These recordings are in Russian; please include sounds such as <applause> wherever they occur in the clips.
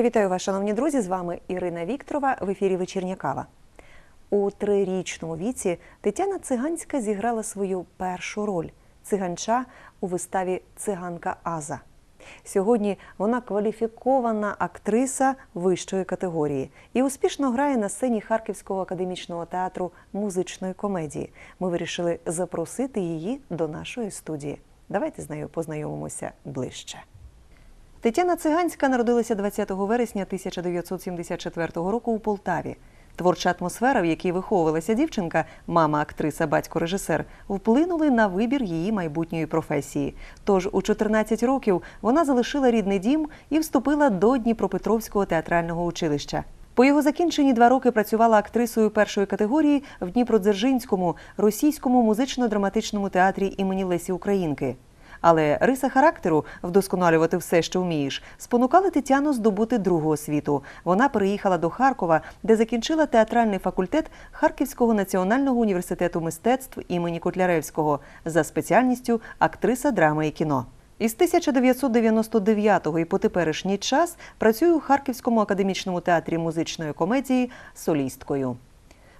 Я вітаю вас, шановні друзі. З вами Ірина Вікторова в ефірі Вечірня кава. У трирічному віці Тетяна Циганська зіграла свою першу роль циганча у виставі Циганка Аза. Сьогодні вона кваліфікована актриса вищої категорії і успішно грає на сцені Харківського академічного театру музичної комедії. Ми вирішили запросити її до нашої студії. Давайте з нею познайомимося ближче. Тетяна Циганська народилася 20 вересня 1974 року у Полтаві. Творча атмосфера, в якій виховувалася дівчинка, мама актриса, батько режисер, вплинули на вибір її майбутньої професії. Тож у 14 років вона залишила рідний дім і вступила до Дніпропетровського театрального училища. По його закінченні два роки працювала актрисою першої категорії в Дніпродзержинському російському музично-драматичному театрі імені Лесі Українки. Але риса характеру вдосконалювати все, що вмієш, спонукали Тетяну здобути другу освіту. Вона переїхала до Харкова, де закінчила театральний факультет Харківського національного університету мистецтв імені Котляревського за спеціальністю актриса драми і кіно. Із 1999 і по теперішній час працює у Харківському академічному театрі музичної комедії солісткою.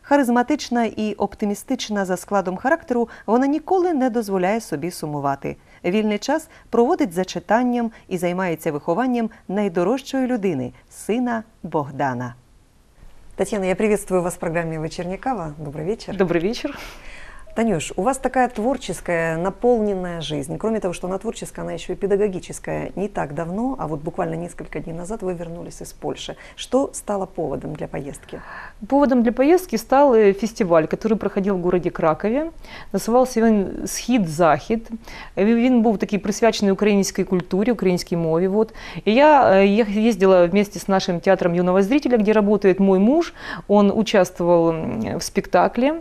Харизматична і оптимістична за складом характеру, вона ніколи не дозволяє собі сумувати. Вільний час проводить за читанням і займається вихованням найдорожчої людини сина Богдана. Татьяна, я приветствую вас в программе «Вечерняя кава». Добрый вечер. Добрый вечер. Танюш, у вас такая творческая, наполненная жизнь. Кроме того, что она творческая, она еще и педагогическая. Не так давно, а вот буквально несколько дней назад вы вернулись из Польши. Что стало поводом для поездки? Поводом для поездки стал э, фестиваль, который проходил в городе Кракові. Називався він Схід-Захід. Е, Він був такий присвячений українській культурі, українській мові. Вот. И я э, ех- ездила вместе с нашим театром юного зрителя, где работает мой муж. Он участвовал м, в спектакле,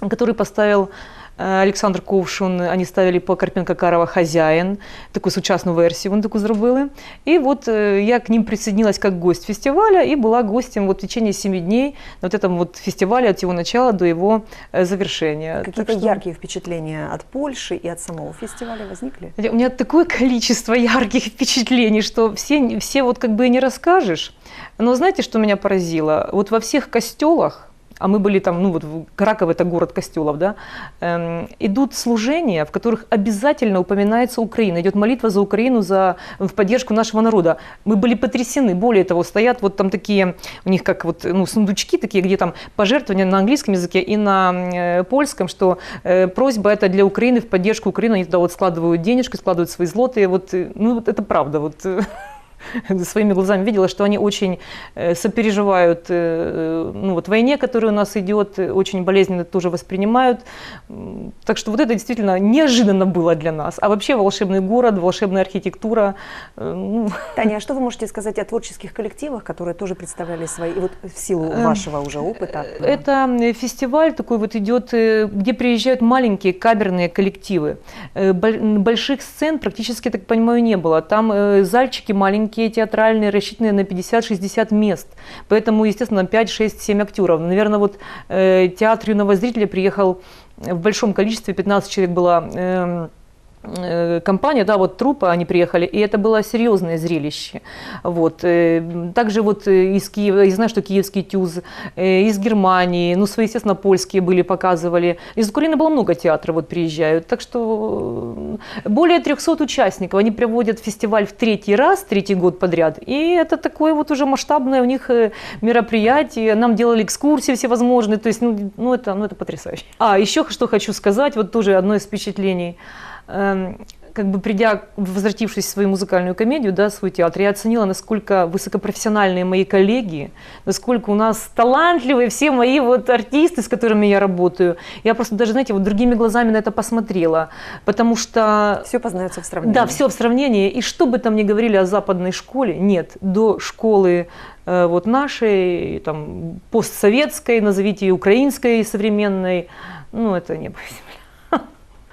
который поставил э, Олександр Ковшун, они ставили по Карпенко-Карова «Хозяин», таку сучасну версію вони таку зробили. І от э, я к ним присоединилась как гость фестиваля и была гостем вот в течение семи дней на вот этом вот фестивале от его начала до его э, завершения. Какие-то что- яркие впечатления от Польши и от самого фестиваля возникли? У меня такое <laughs> количество ярких впечатлений, что все, все вот как бы и не расскажешь. Но знаете, что меня поразило? Вот во всех костелах, а мы были там, ну вот Краков это город костелов, да, эм, идут служения, в которых обязательно упоминается Украина, идет молитва за Украину, за, в поддержку нашего народа. Мы были потрясены, более того, стоят вот там такие, у них как вот, ну, сундучки такие, где там пожертвования на английском языке и на э, польском, что э, просьба это для Украины, в поддержку Украины, они туда вот складывают денежки, складывают свои злотые, вот, э, ну, вот это правда, вот э, <laughs> <laughs> своими глазами видела, что они очень э, сопереживают э, ну, вот войне, которая у нас идет, э, очень болезненно тоже воспринимают. Так что вот это действительно неожиданно было для нас. А вообще волшебный город, волшебная архитектура, ну, Таня, а что вы можете сказать о творческих коллективах, которые тоже представляли свои, и вот в силу Эм, вашего уже опыта? Это фестиваль такой вот идет, где приезжают маленькие камерные коллективы. Больших сцен практически, так понимаю, не было. Там зальчики маленькие, театральные, рассчитанные на 50-60 мест. Поэтому, естественно, 5, 6, 7 актеров. Наверное, вот э, театр юного зрителя приехал в большом количестве, 15 человек было э, компания, да, вот трупа, они приехали, и это было серьезное зрелище. Вот. э, Также вот э, из Киева, я знаю, что киевский ТЮЗ, э, из Германии, ну, свои, естественно, польские были, показывали. Из Украины было много театров, вот приезжают. Так что э, более 300 участников, они проводят фестиваль в третий раз, третий год подряд. И это такое вот уже масштабное у них э, мероприятие. Нам делали экскурсии всевозможные, то есть, ну, ну, это, ну, это потрясающе. А, еще что хочу сказать, вот тоже одно из впечатлений. Эм, как бы придя, возвратившись в свою музыкальную комедию, да, свой театр, я оценила, насколько высокопрофессиональные мои коллеги, насколько у нас талантливые все мои вот артисты, с которыми я работаю. Я просто даже, знаете, вот другими глазами на это посмотрела, потому что Все познается в сравнении. да, все в сравнении. И что бы там ни говорили о западной школе, нет, до школы э, вот нашей, там, постсоветской, назовите ее украинской современной, ну, это земля.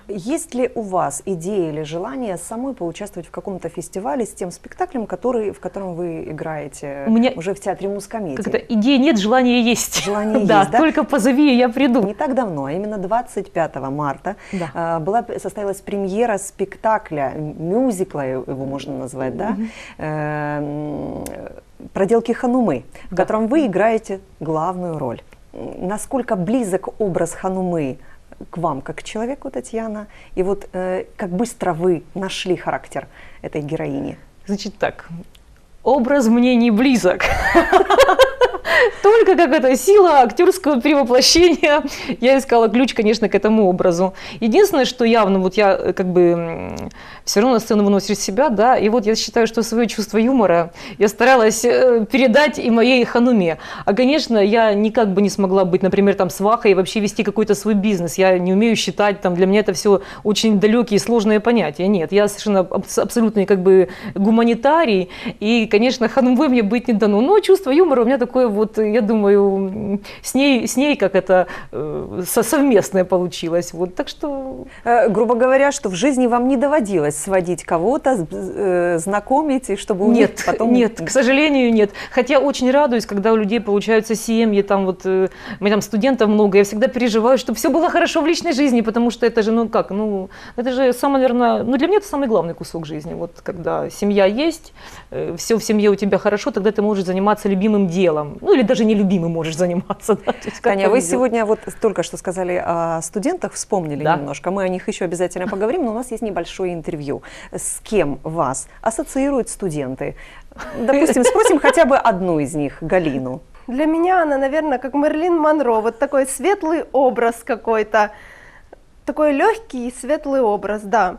Есть ли у вас идея или желание самой поучаствовать в каком-то фестивале с тем спектаклем, который, в котором вы играете У меня- уже в театре мускомедии? Как это, идеи нет, желание есть. Желание <laughs> да, есть, да? только позови, и я приду. Не так давно, а именно 25 марта Да. а, была, состоялась премьера спектакля, мюзикла его можно назвать, да? Э, м, проделки Ханумы, в котором вы играете главную роль. Насколько близок образ Ханумы к вам, как к человеку, Татьяна? И вот э, как быстро вы нашли характер этой героини? Значит так, образ мне не близок. <laughs> Только какая-то сила актерского перевоплощения. Я искала ключ, конечно, к этому образу. Единственное, что явно, вот я э, как бы все равно на сцену выносишь себя, да, и вот я считаю, что свое чувство юмора я старалась э, передать и моей хануме. А, конечно, я никак бы не смогла быть, например, там свахой и вообще вести какой-то свой бизнес. Я не умею считать, там, для меня это все очень далекие и сложные понятия. Нет, я совершенно абс- абсолютный как бы гуманитарий, и, конечно, ханумой мне быть не дано. Но чувство юмора у меня такое вот, я думаю, с ней, с ней как это э, со- совместное получилось. Вот, так что Э, грубо говоря, что в жизни вам не доводилось сводить кого-то, э, знакомить, и чтобы у них Нет, потом... нет, к сожалению, нет. Хотя очень радуюсь, когда у людей получаются семьи, там вот, меня там студентов много, я всегда переживаю, чтобы все было хорошо в личной жизни, потому что это же, ну как, ну, это же самое, наверное, ну для меня это самый главный кусок жизни. Вот когда семья есть, все в семье у тебя хорошо, тогда ты можешь заниматься любимым делом. Ну или даже нелюбимым можешь заниматься. Да, есть Таня, вы повезет. сегодня вот только что сказали о студентах, вспомнили Да. немножко. Мы о них еще обязательно поговорим, но у нас есть небольшое интервью. С кем вас ассоциируют студенты? Допустим, спросим хотя бы одну из них, Галину. Для меня она, наверное, как Мерлин Монро, вот такой светлый образ какой-то, такой легкий и светлый образ, да.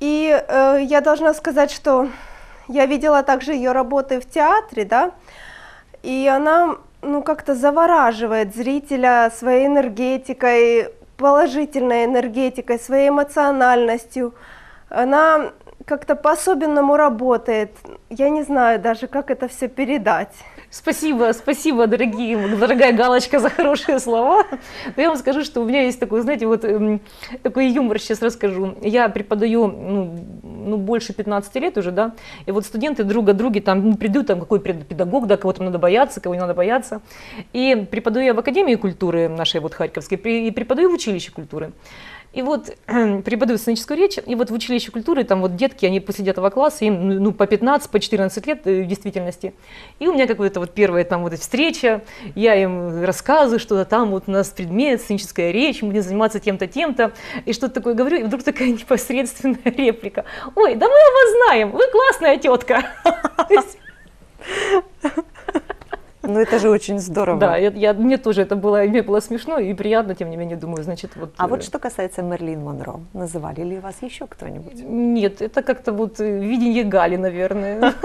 И э, я должна сказать, что я видела также ее работы в театре, да, и она, ну, как-то завораживает зрителя своей энергетикой, положительной энергетикой, своей эмоциональностью. Она как-то по-особенному работает. Я не знаю даже, как это все передать. Спасибо, спасибо, дорогие, дорогая Галочка, за хорошие слова. Но я вам скажу, что у меня есть такой, знаете, вот эм, такой юмор, сейчас расскажу. Я преподаю, ну, ну, больше 15 лет уже, да, и вот студенты друг от друга там ну, придут, там какой педагог, да, кого там надо бояться, кого не надо бояться. И преподаю я в Академии культуры нашей вот Харьковской, и преподаю в училище культуры. И вот <clears throat> преподаю сценическую речь, и вот в училище культуры там вот детки, они после девятого класса, им ну, ну, по 15, по 14 лет э, в действительности. И у меня какая-то вот первая там вот встреча, я им рассказываю что-то там, вот у нас предмет, сценическая речь, мы будем заниматься тем-то, тем-то, и что-то такое говорю, и вдруг такая <laughs> непосредственная реплика. Ой, да мы вас знаем, вы классная тетка. <laughs> Ну, это же очень здорово. Да, я, я- мне тоже это было, мне было смешно и приятно, тем не менее, думаю, значит, вот... А э, вот что касается Мерлин Монро, называли ли вас еще кто-нибудь? Нет, это как-то вот э, видение Гали, наверное. <laughs>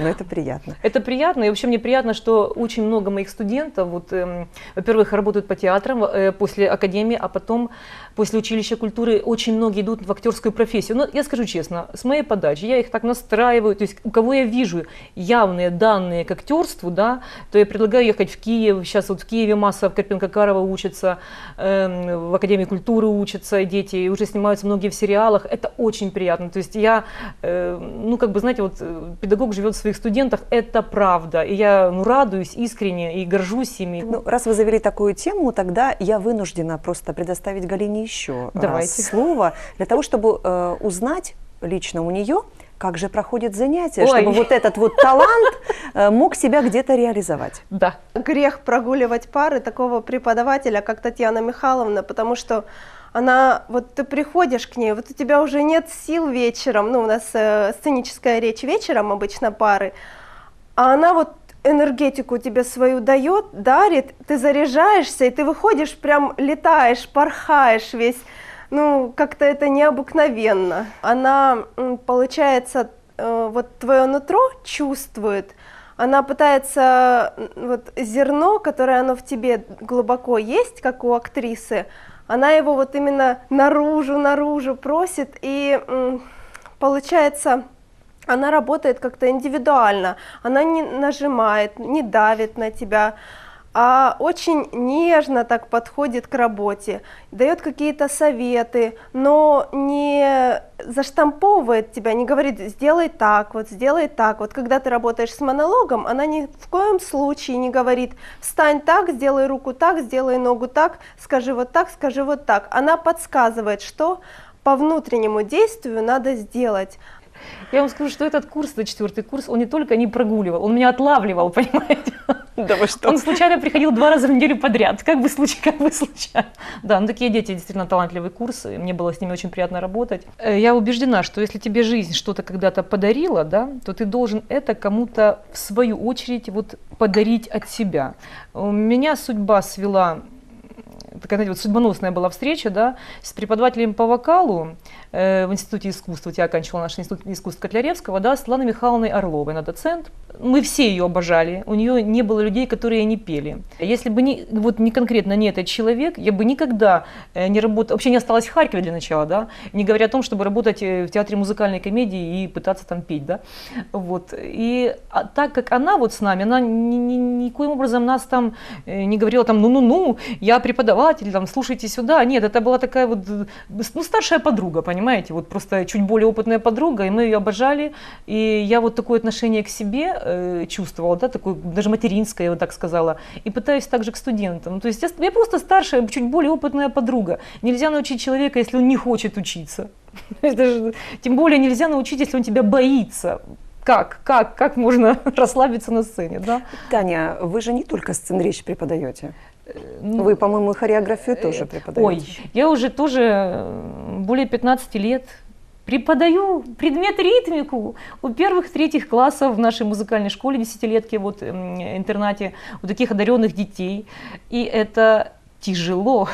Ну, это приятно. Это приятно, и вообще мне приятно, что очень много моих студентов, вот, эм, во-первых, работают по театрам э, после академии, а потом после училища культуры очень многие идут в актерскую профессию. Но я скажу честно, с моей подачи я их так настраиваю, то есть у кого я вижу явные данные к актерству, да, то я предлагаю ехать в Киев. Сейчас вот в Киеве масса Карпенко-Карова учатся, эм, в Академии культуры учатся дети, и уже снимаются многие в сериалах. Это очень приятно. То есть я, э, ну как бы, знаете, вот э, педагог живет в своих студентах, это правда. И я ну, радуюсь искренне и горжусь ими. Ну, раз вы завели такую тему, тогда я вынуждена просто предоставить Галине еще раз Давайте. слово для того, чтобы э, узнать лично у нее, как же проходит занятие, Ой. чтобы вот этот вот талант э, мог себя где-то реализовать. Да. грех прогуливать пары такого преподавателя, как Татьяна Михайловна, потому что она, вот ты приходишь к ней, вот у тебя уже нет сил вечером, ну, у нас э, сценическая речь вечером обычно пары, а она вот энергетику тебе свою дает, дарит, ты заряжаешься, и ты выходишь, прям летаешь, порхаешь весь, ну, как-то это необыкновенно. Она, получается, э, вот твое нутро чувствует, она пытается, вот зерно, которое оно в тебе глубоко есть, как у актрисы, она его вот именно наружу, наружу просит, и получается, она работает как-то индивидуально, она не нажимает, не давит на тебя, а очень нежно так подходит к работе, дает какие-то советы, но не заштамповывает тебя, не говорит, сделай так, вот сделай так. Вот когда ты работаешь с монологом, она ни в коем случае не говорит, встань так, сделай руку так, сделай ногу так, скажи вот так, скажи вот так. Она подсказывает, что по внутреннему действию надо сделать. Я вам скажу, что этот курс, это четвертый курс, он не только не прогуливал, он меня отлавливал, <laughs> понимаете? Да вы что? Он случайно приходил два раза в неделю подряд, как бы случайно, как бы случайно. Да, ну такие дети действительно талантливый курс, и мне было с ними очень приятно работать. Э, Я убеждена, что если тебе жизнь что-то когда-то подарила, да, то ты должен это кому-то в свою очередь вот подарить от себя. Меня судьба свела такая, знаете, вот судьбоносная была встреча, да, с преподавателем по вокалу э, в Институте искусств, вот я оканчивала наш Институт искусств Котляревского, да, Светланой Михайловной Орловой, она доцент. Мы все ее обожали, у нее не было людей, которые не пели. Если бы не, вот не конкретно не этот человек, я бы никогда э, не работала, вообще не осталась в Харькове для начала, да, не говоря о том, чтобы работать э, в театре музыкальной комедии и пытаться там петь, да, вот. И а так как она вот с нами, она ни, ни- никоим образом нас там э, не говорила там, ну-ну-ну, я преподаватель, там, слушайте сюда. Нет, это была такая вот, ну, старшая подруга, понимаете, вот просто чуть более опытная подруга, и мы ее обожали. И я вот такое отношение к себе э, чувствовала, да, такое даже материнское, я бы так сказала, и пытаюсь также к студентам. Ну, То есть я, я просто старшая, чуть более опытная подруга. Нельзя научить человека, если он не хочет учиться. <laughs> Же- Тем более нельзя научить, если он тебя боится. Как, как, как можно <laughs> расслабиться на сцене, да? Таня, вы же не только сценречь преподаете. Ну, Вы, по-моему, хореографию тоже Ой, преподаете. я уже тоже э, более 15 лет преподаю предмет ритмику у первых, третьих классов в нашей музыкальной школе, десятилетке, вот интернате, у таких одаренных детей. И это тяжело,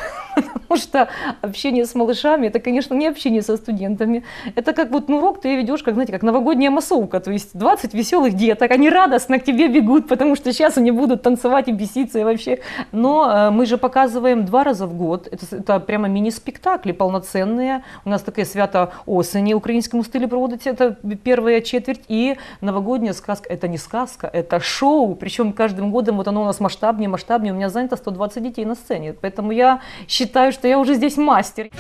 потому что общение с малышами, это, конечно, не общение со студентами. Это как вот ну, урок ты ведешь, как, знаете, как новогодняя массовка, то есть 20 веселых деток, они радостно к тебе бегут, потому что сейчас они будут танцевать и беситься и вообще. Но э, мы же показываем два раза в год, это, это прямо мини-спектакли полноценные. У нас такая свято осені в українському стилі проводиться, это первая четверть, и новогодняя сказка, это не сказка, это шоу, причем каждым годом вот оно у нас масштабнее, масштабнее, у меня занято 120 детей на сцене, поэтому я считаю, что я уже здесь мастер.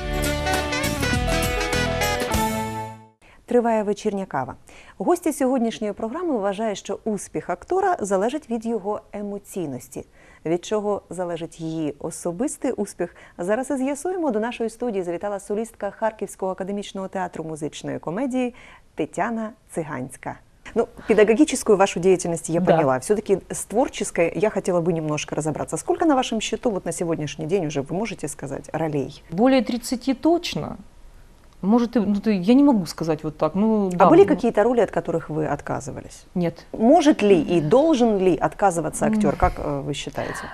Триває вечірня кава. Гостя сьогоднішньої програми вважає, що успіх актора залежить від його емоційності. Від чого залежить її особистий успіх, зараз і з'ясуємо. До нашої студії завітала солістка Харківського академічного театру музичної комедії Тетяна Циганська. Ну, педагогическую вашу деятельность я Да. поняла. Все-таки с творческой я хотела бы немножко разобраться. Сколько на вашем счету вот на сегодняшний день уже вы можете сказать ролей? Более 30 точно. Может, ну, я не могу сказать вот так. Ну, а да, были ну, какие-то роли, от которых вы отказывались? Нет. Может ли и должен ли отказываться актер, как э, вы считаете?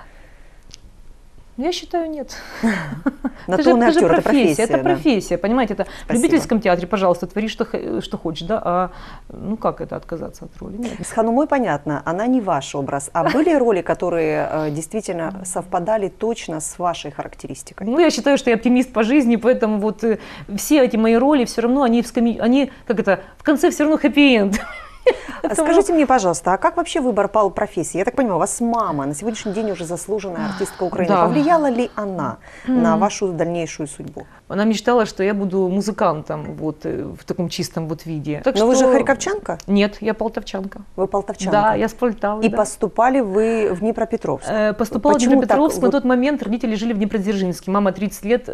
Я считаю, нет. <laughs> Это то же, это же профессия, профессия. это да. профессия, понимаете, это в Спасибо. любительском театре, пожалуйста, твори, что, что хочешь, да, а ну как это отказаться от роли? Нет. С Ханумой понятно, она не ваш образ. А были роли, которые э, действительно <laughs> совпадали точно с вашей характеристикой? Ну, я считаю, что я оптимист по жизни, поэтому вот э, все эти мои роли все равно, они, в сками... они как это, в конце все равно хэппи-энд. <laughs> <laughs> Скажите мне, пожалуйста, а как вообще выбор пал профессии? Я так понимаю, у вас мама на сегодняшний день уже заслуженная артистка Украины. Да. Повлияла ли она на вашу дальнейшую судьбу? Она мечтала, что я буду музыкантом вот э, в таком чистом вот виде. Так Но вы же что- харьковчанка? Нет, я полтавчанка. Вы полтавчанка? Да, я с Полтавы. И да. поступали вы в Днепропетровск? Э, Поступала Почему в Днепропетровск. так На тот момент родители жили в Днепродзержинске. Мама 30 лет э,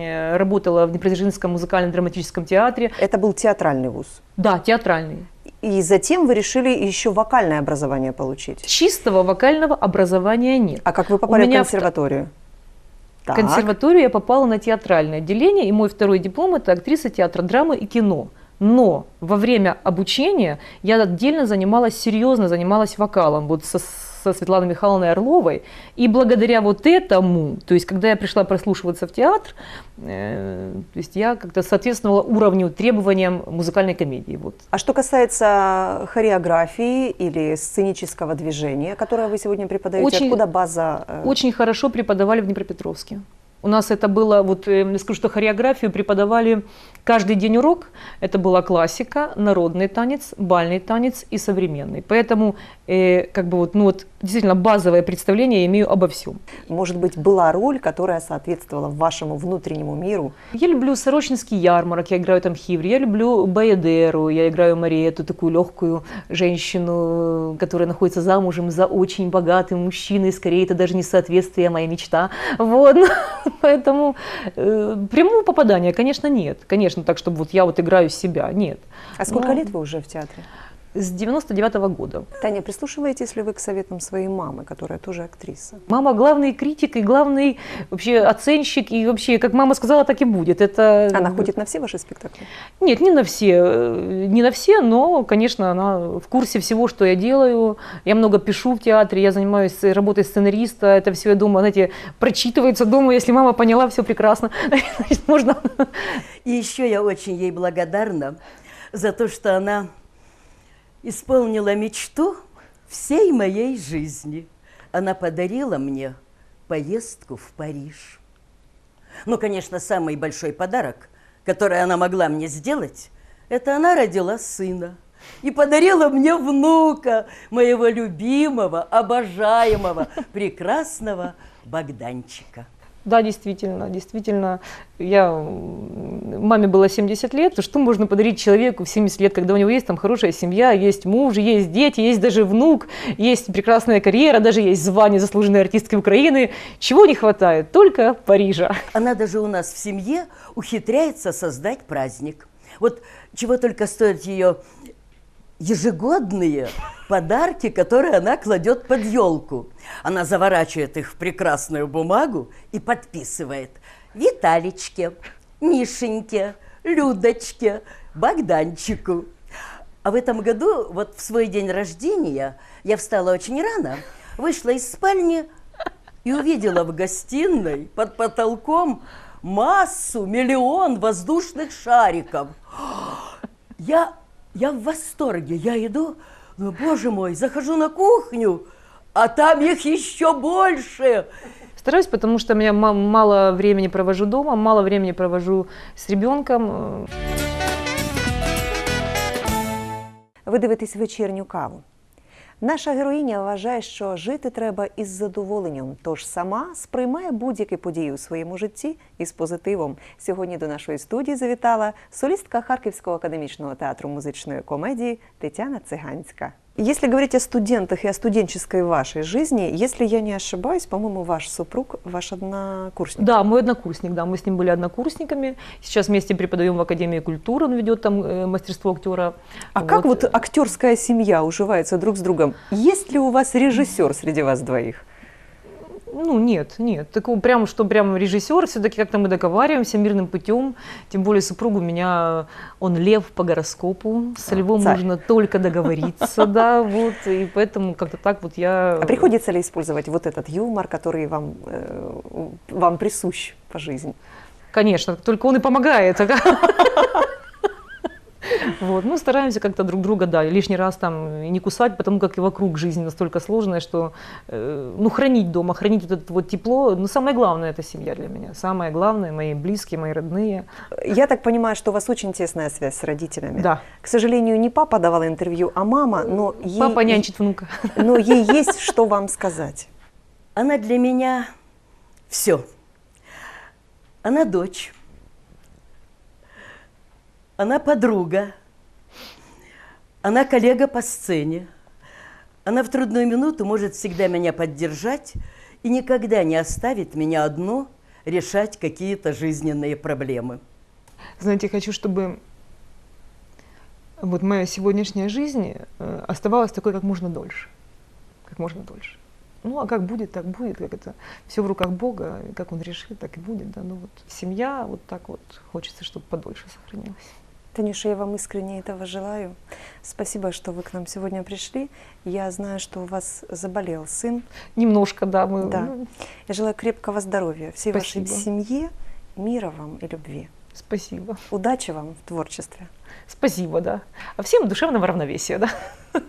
э, работала в Днепродзержинском музыкальном драматическом театре. Это был театральный вуз. Да, театральный. И затем вы решили еще вокальное образование получить. Чистого вокального образования нет. А как вы попали в консерваторию? В Так. консерваторию я попала на театральное отделение, и мой второй диплом – это актриса театра драмы и кино. Но во время обучения я отдельно занималась, серьезно занималась вокалом, вот со, со Светланой Михайловной Орловой. И благодаря вот этому, то есть когда я пришла прослушиваться в театр, э, то есть я как-то соответствовала уровню, требованиям музыкальной комедии. Вот. А что касается хореографии или сценического движения, которое вы сегодня преподаете, Очень- откуда база? э, Очень хорошо преподавали в Днепропетровске. У нас это было, вот э, я скажу, что хореографию преподавали каждый день урок. Это была классика, народный танец, бальный танец и современный. Поэтому, э, как бы вот, ну вот, действительно базовое представление я имею обо всем. Может быть, была роль, которая соответствовала вашему внутреннему миру? Я люблю Сорочинский ярмарок, я играю там хиври, я люблю Баядеру, я играю Мариету, такую легкую женщину, которая находится замужем за очень богатым мужчиной, скорее это даже не соответствие, а моя мечта. Вот, <laughs> поэтому э, прямого попадания, конечно, нет, конечно. Конечно, так, чтобы вот я вот играю себя, нет. А сколько Ну, лет вы уже в театре? С 99 года. Таня, прислушиваетесь ли вы к советам своей мамы, которая тоже актриса? Мама главный критик и главный вообще оценщик, и вообще, как мама сказала, так и будет. Это... Она ходит на все ваши спектакли? Нет, не на все, э, не на все, но, конечно, она в курсе всего, что я делаю. Я много пишу в театре, я занимаюсь работой сценариста, это все я дома, знаете, прочитывается дома, если мама поняла, все прекрасно, <laughs> значит, можно... И еще я очень ей благодарна за то, что она исполнила мечту всей моей жизни. Она подарила мне поездку в Париж. Ну, конечно, самый большой подарок, который она могла мне сделать, это она родила сына и подарила мне внука, моего любимого, обожаемого, прекрасного Богданчика. Да, действительно, действительно, я, маме было 70 лет, то что можно подарить человеку в 70 лет, когда у него есть там хорошая семья, есть муж, есть дети, есть даже внук, есть прекрасная карьера, даже есть звание заслуженной артистки Украины. Чего не хватает? Только Парижа. Она даже у нас в семье ухитряется создать праздник. Вот чего только стоят ее ежегодные подарки, которые она кладет под елку. Она заворачивает их в прекрасную бумагу и подписывает Виталичке, Мишеньке, Людочке, Богданчику. А в этом году, вот в свой день рождения, я встала очень рано, вышла из спальни и увидела в гостиной под потолком массу, миллион воздушных шариков. Я, я в восторге. Я иду, ну, боже мой, захожу на кухню, а там их еще больше. Стараюсь, потому что я ма- мало времени провожу дома, мало времени провожу с ребенком. Ви дивитесь вечірню каву. Наша героїня вважає, що жити треба із задоволенням, тож сама сприймає будь-які події у своєму житті із позитивом. Сьогодні до нашої студії завітала солістка Харківського академічного театру музичної комедії Тетяна Циганська. Если говорить о студентах и о студенческой вашей жизни, если я не ошибаюсь, по-моему, ваш супруг ваш однокурсник. Да, мой однокурсник, да, мы с ним были однокурсниками. Сейчас вместе преподаем в Академии культуры, он ведет там э, мастерство актера. А как вот актерская семья уживается друг с другом? Есть ли у вас режиссер среди вас двоих? Ну, нет, нет. Такого прям, что прям режиссер, все-таки как-то мы договариваемся мирным путем. Тем более супруг у меня, он лев по гороскопу. С львом царь. нужно только договориться, да, <laughs> вот. И поэтому как-то так вот я... А приходится ли использовать вот этот юмор, который вам, э, вам присущ по жизни? Конечно, только он и помогает. <laughs> Вот, ну, стараемся как-то друг друга, да, лишний раз там не кусать, потому как и вокруг жизнь настолько сложная, что, э, ну, хранить дома, хранить вот это вот тепло, ну, самое главное – это семья для меня. Самое главное – мои близкие, мои родные. Я так понимаю, что у вас очень тесная связь с родителями. Да. К сожалению, не папа давал интервью, а мама, но ей, Папа нянчит внука. но ей есть что вам сказать. Она для меня все. Она дочь. Она подруга. Она коллега по сцене. Она в трудную минуту может всегда меня поддержать и никогда не оставит меня одну решать какие-то жизненные проблемы. Знаете, хочу, чтобы вот моя сегодняшняя жизнь э, оставалась такой как можно дольше. Как можно дольше. Ну, а как будет, так будет, как это все в руках Бога, как Он решит, так и будет, да. Ну вот семья, вот так вот хочется, чтобы подольше сохранилась. Танюша, я вам искренне этого желаю. Спасибо, что вы к нам сегодня пришли. Я знаю, что у вас заболел сын. Немножко, да, мы. Да. ну, Я желаю крепкого здоровья, всей вашей Спасибо. семье, мира вам и любви. спасибо. Удачи вам в творчестве. Спасибо, да. А всем душевного равновесия, да. <laughs>